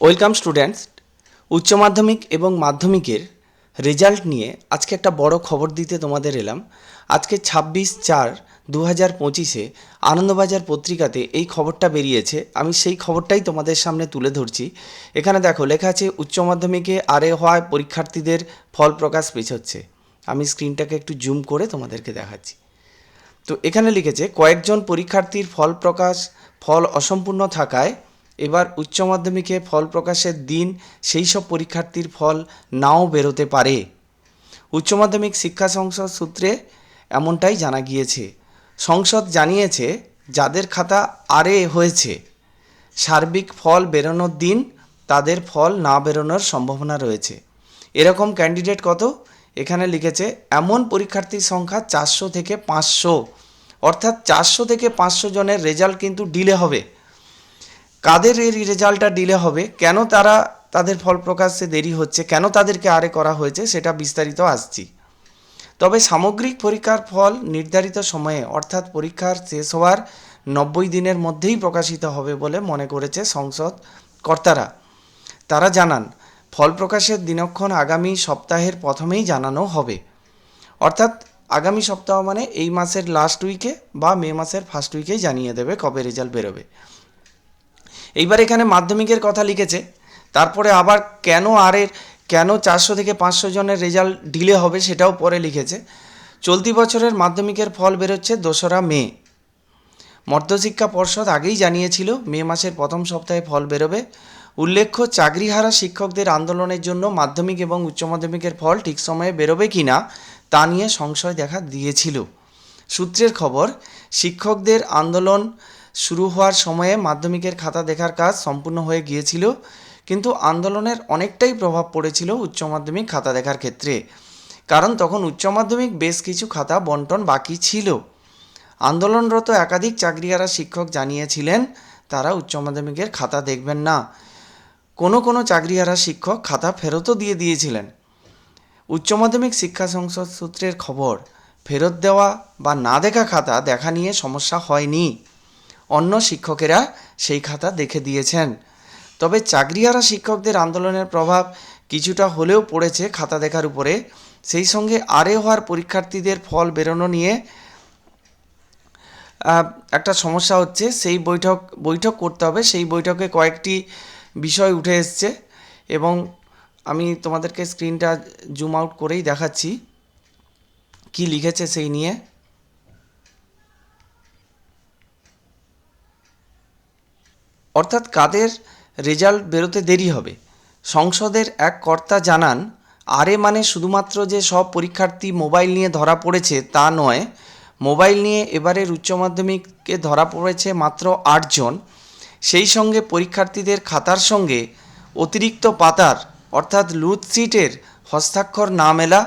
Welcome students, উচ্চ মাধ্যমিক এবং মাধ্যমিকের রেজাল্ট নিয়ে আজকে একটা বড় খবর দিতে তোমাদের এলাম। আজকে ছাব্বিশ চার দু হাজার পঁচিশে আনন্দবাজার পত্রিকাতে এই খবরটা বেরিয়েছে। আমি সেই খবরটাই তোমাদের সামনে তুলে ধরছি। এখানে দেখো, লেখা আছে, উচ্চ মাধ্যমিকে আরে হওয়ায় পরীক্ষার্থীদের ফল প্রকাশ পেছোচ্ছে। আমি স্ক্রিনটাকে একটু জুম করে তোমাদেরকে দেখাচ্ছি। তো এখানে লিখেছে, কয়েকজন পরীক্ষার্থীর ফল প্রকাশ, ফল অসম্পূর্ণ থাকায় এবার উচ্চ মাধ্যমিকে ফল প্রকাশের দিন, সেই সব পরীক্ষার্থীর ফল নাও বেরোতে পারে। উচ্চ মাধ্যমিক শিক্ষা সংসদ সূত্রে এমনটাই জানা গিয়েছে। সংসদ জানিয়েছে, যাদের খাতা আরে হয়েছে, সার্বিক ফল বেরোনোর দিন তাদের ফল না বেরোনোর সম্ভাবনা রয়েছে। এরকম ক্যান্ডিডেট কত? এখানে লিখেছে, এমন পরীক্ষার্থীর সংখ্যা চারশো থেকে পাঁচশো। অর্থাৎ চারশো থেকে পাঁচশো জনের রেজাল্ট কিন্তু ডিলে হবে। কাদের এই রেজাল্টটা ডিলে হবে? কেন তারা তাদের ফল প্রকাশে দেরি হচ্ছে? কেন তাদেরকে আরে করা হয়েছে? সেটা বিস্তারিত আসছি। তবে সামগ্রিক পরীক্ষার ফল নির্ধারিত সময়ে, অর্থাৎ পরীক্ষার শেষ হওয়ার নব্বই দিনের মধ্যেই প্রকাশিত হবে বলে মনে করেছে সংসদ কর্তারা। তারা জানান, ফল প্রকাশের দিনক্ষণ আগামী সপ্তাহের প্রথমেই জানানো হবে। অর্থাৎ আগামী সপ্তাহ মানে এই মাসের লাস্ট উইকে বা মে মাসের ফার্স্ট উইকেই জানিয়ে দেবে কবে রেজাল্ট বেরোবে। এইবার এখানে মাধ্যমিকের কথা লিখেছে। তারপরে আবার কেন আরের, কেন চারশো থেকে পাঁচশো জনের রেজাল্ট ডিলে হবে সেটাও পরে লিখেছে। চলতি বছরের মাধ্যমিকের ফল বেরোচ্ছে দোসরা মে। মধ্যশিক্ষা পর্ষদ আগেই জানিয়েছিল মে মাসের প্রথম সপ্তাহে ফল বেরোবে। উল্লেখ্য, চাকরিহারা শিক্ষকদের আন্দোলনের জন্য মাধ্যমিক এবং উচ্চ মাধ্যমিকের ফল ঠিক সময়ে বেরোবে কি না তা নিয়ে সংশয় দেখা দিয়েছিল। সূত্রের খবর, শিক্ষকদের আন্দোলন শুরু হওয়ার সময়ে মাধ্যমিকের খাতা দেখার কাজ সম্পূর্ণ হয়ে গিয়েছিল, কিন্তু আন্দোলনের অনেকটাই প্রভাব পড়েছিল উচ্চ মাধ্যমিক খাতা দেখার ক্ষেত্রে। কারণ তখন উচ্চ মাধ্যমিক বেশ কিছু খাতা বন্টন বাকি ছিল। আন্দোলনরত একাধিক চাকরিয়ারা শিক্ষক জানিয়েছিলেন, তারা উচ্চ মাধ্যমিকের খাতা দেখবেন না। কোনো কোনো চাকরিহারা শিক্ষক খাতা ফেরতও দিয়ে দিয়েছিলেন। উচ্চ মাধ্যমিক শিক্ষা সংসদ সূত্রের খবর, ফেরত দেওয়া বা না দেখা খাতা দেখা নিয়ে সমস্যা হয়নি। অন্য শিক্ষকেরা সেই খাতা দেখে দিয়েছেন। তবে চাকরিহারা শিক্ষকদের আন্দোলনের প্রভাব কিছুটা হলেও পড়েছে খাতা দেখার উপরে। সেই সঙ্গে আরে হওয়ার পরীক্ষার্থীদের ফল বেরোনো নিয়ে একটা সমস্যা হচ্ছে, সেই বৈঠক বৈঠক করতে হবে। সেই বৈঠকে কয়েকটি বিষয় উঠে এসছে এবং আমি তোমাদেরকে স্ক্রিনটা জুম আউট করেই দেখাচ্ছি। কি লিখেছে সেই নিয়ে? অর্থাৎ কাদের রেজাল্ট বেরোতে দেরি হবে। সংসদের এক কর্তা জানান, আরে মানে শুধুমাত্র যে সব পরীক্ষার্থী মোবাইল নিয়ে ধরা পড়েছে তা নয়। মোবাইল নিয়ে এবারের উচ্চ মাধ্যমিকে ধরা পড়েছে মাত্র আটজন সেই সঙ্গে পরীক্ষার্থীদের খাতার সঙ্গে অতিরিক্ত পাতার, অর্থাৎ লুথ সিটের হস্তাক্ষর না মেলা,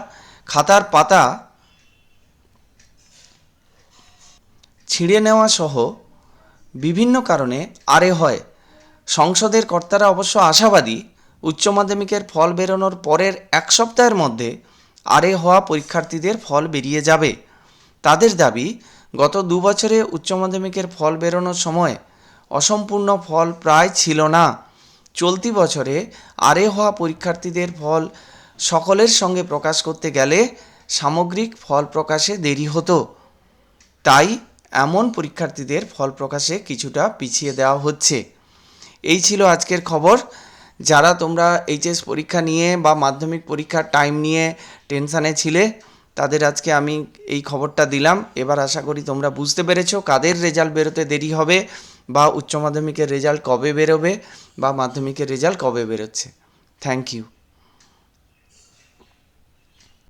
খাতার পাতা ছিঁড়ে নেওয়া সহ বিভিন্ন কারণে আরে হয়। সংসদের কর্তারা অবশ্য আশাবাদী, উচ্চ মাধ্যমিকের ফল বেরোনোর পরের এক সপ্তাহের মধ্যে আরে হওয়া পরীক্ষার্থীদের ফল বেরিয়ে যাবে। তাদের দাবি, গত দু বছরে উচ্চ মাধ্যমিকের ফল বেরোনোর সময় অসম্পূর্ণ ফল প্রায় ছিল না। চলতি বছরে আরে হওয়া পরীক্ষার্থীদের ফল সকলের সঙ্গে প্রকাশ করতে গেলে সামগ্রিক ফল প্রকাশে দেরি হতো। তাই এমন পরীক্ষার্থীদের ফল প্রকাশে কিছুটা পিছিয়ে দেওয়া হচ্ছে। এই ছিল আজকের খবর। যারা তোমরা এইচএস পরীক্ষা নিয়ে বা মাধ্যমিক পরীক্ষার টাইম নিয়ে টেনশানে ছিলে, তাদের আজকে আমি এই খবরটা দিলাম। এবার আশা করি তোমরা বুঝতে পেরেছ কাদের রেজাল্ট বেরোতে দেরি হবে বা উচ্চ মাধ্যমিকের রেজাল্ট কবে বেরোবে বা মাধ্যমিকের রেজাল্ট কবে বেরোচ্ছে। Thank you